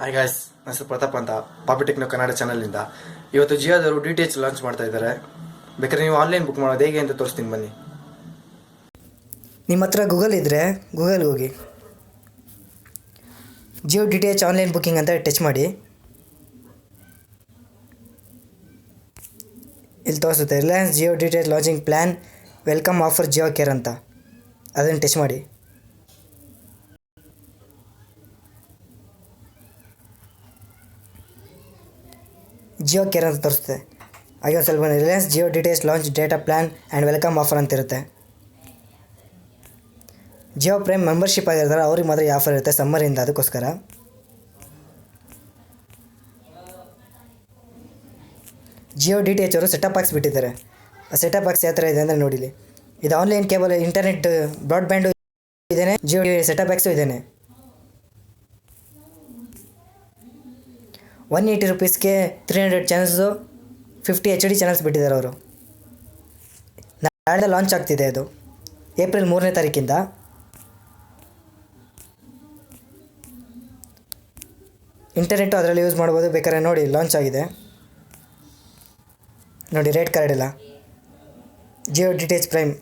Hi guys ಹೆಸರು ಪ್ರತಾಪ್ ಅಂತ ಪಾಪಿ ಟೆಕ್ನೋ ಕನ್ನಡ ಚಾನಲಿಂದ ಇವತ್ತು ಜಿಯೋದವರು ಡಿ ಟಿ ಎಚ್ ಲಾಂಚ್ ಮಾಡ್ತಾ ಇದ್ದಾರೆ. ಬೇಕಾದ್ರೆ ನೀವು ಆನ್ಲೈನ್ ಬುಕ್ ಮಾಡೋದು ಹೇಗೆ ಅಂತ ತೋರಿಸ್ತೀನಿ, ಬನ್ನಿ. ನಿಮ್ಮ ಹತ್ರ ಗೂಗಲ್ ಇದ್ದರೆ ಗೂಗಲ್ಗೆ ಹೋಗಿ. Jio D T H online booking ಅಂತ ಟಚ್ ಮಾಡಿ. ಇಲ್ಲಿ ತೋರಿಸುತ್ತೆ Reliance Jio D T H launching plan welcome offer Jio care ಅಂತ. ಅದನ್ನು ಟಚ್ ಮಾಡಿ. ಜಿಯೋ ಕೇರ್ ಅಂತ ತೋರಿಸುತ್ತೆ ಹಾಗೆ ಸ್ವಲ್ಪ Reliance Jio details launch data plan and welcome offer ಅಂತ ಇರುತ್ತೆ ಜಿಯೋ ಪ್ರೈಮ್ ಮೆಂಬರ್ಶಿಪ್ ಆಗಿರ್ತಾರೆ ಅವ್ರಿಗೆ ಮಾತ್ರ ಆಫರ್ ಇರುತ್ತೆ ಸಮ್ಮರಿಂದ ಅದಕ್ಕೋಸ್ಕರ ಜಿಯೋ ಡಿ ಟಿ ಎಚ್ ಅವರು ಸೆಟಪ್ ಬಾಕ್ಸ್ ಬಿಟ್ಟಿದ್ದಾರೆ ಆ ಸೆಟಪ್ ಬಾಕ್ಸ್ ಯಾವ ಥರ ಇದೆ ಅಂದರೆ ನೋಡಿಲಿ ಇದು ಆನ್ಲೈನ್ ಕೇಬಲ್ ಇಂಟರ್ನೆಟ್ ಬ್ರಾಡ್ಬ್ಯಾಂಡು ಇದೇನೆ ಜಿಯೋ ಸೆಟಪ್ ಬಾಕ್ಸು ಇದೇನೆ one eighty ರುಪೀಸ್ಗೆ three hundred channels fifty H D channels ಬಿಟ್ಟಿದ್ದಾರೆ ಅವರು. ನಾಳೆ ಲಾಂಚ್ ಆಗ್ತಿದೆ ಅದು. ಏಪ್ರಿಲ್ ಮೂರನೇ ತಾರೀಕಿಂದ. ಇಂಟರ್ನೆಟ್ಟು ಅದರಲ್ಲಿ ಯೂಸ್ ಮಾಡ್ಬೋದು, ಬೇಕಾದ್ರೆ ನೋಡಿ ಲಾಂಚ್ ಆಗಿದೆ. ನೋಡಿ ರೇಟ್ ಕಾರ್ಡ್ ಇಲ್ಲ Jio D T H prime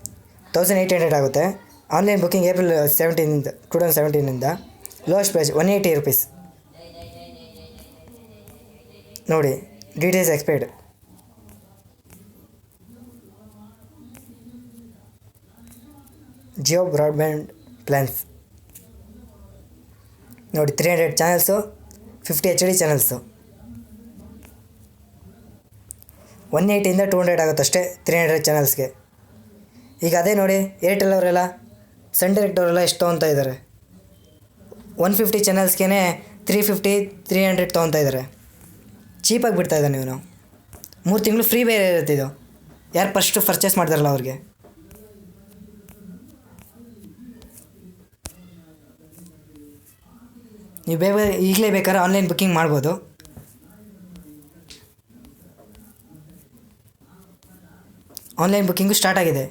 thousand eight hundred ಆಗುತ್ತೆ. ಆನ್ಲೈನ್ ಬುಕ್ಕಿಂಗ್ ಏಪ್ರಿಲ್ ಸೆವೆಂಟೀನಿಂದ two thousand ಸೆವೆಂಟೀನಿಂದ lost price one eighty rupees ನೋಡಿ D T H expired Jio broadband plans ನೋಡಿ three hundred channels fifty H D channels one ಏಯ್ಟಿಯಿಂದ two hundred ಆಗುತ್ತಷ್ಟೇ three hundred ಚಾನಲ್ಸ್ಗೆ ಈಗ ಅದೇ ನೋಡಿ Airtel ಅವರೆಲ್ಲ ಸನ್ ಡೈರೆಕ್ಟ್ ಅವರೆಲ್ಲ ಎಷ್ಟು ತೊಗೊತಾ ಇದ್ದಾರೆ ಒನ್ ಫಿಫ್ಟಿ ಚಾನಲ್ಸ್ಗೆ ತ್ರೀ ಫಿಫ್ಟಿ ತ್ರೀ ಹಂಡ್ರೆಡ್ ತೊಗೊತಾ ಇದ್ದಾರೆ ಚೀಪಾಗಿ ಬಿಡ್ತಾ ಇದ್ದಾನೆ ಇವನು. ಮೂರು ತಿಂಗಳು ಫ್ರೀ ಬೇರೆ ಇರುತ್ತೆ ಇದು. ಯಾರು ಫಸ್ಟು ಪರ್ಚೇಸ್ ಮಾಡ್ತಾರಲ್ಲ ಅವ್ರಿಗೆ. ನೀವು ಬೇಗ ಈಗಲೇ ಬೇಕಾದ್ರೆ ಆನ್ಲೈನ್ ಬುಕ್ಕಿಂಗ್ ಮಾಡ್ಬೋದು. ಆನ್ಲೈನ್ ಬುಕ್ಕಿಂಗು ಸ್ಟಾರ್ಟ್ ಆಗಿದೆ.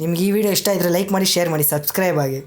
ನಿಮ್ಗೆ ಈ ವಿಡಿಯೋ ಇಷ್ಟ ಇದ್ದರೆ ಲೈಕ್ ಮಾಡಿ ಶೇರ್ ಮಾಡಿ ಸಬ್ಸ್ಕ್ರೈಬ್ ಆಗಿ.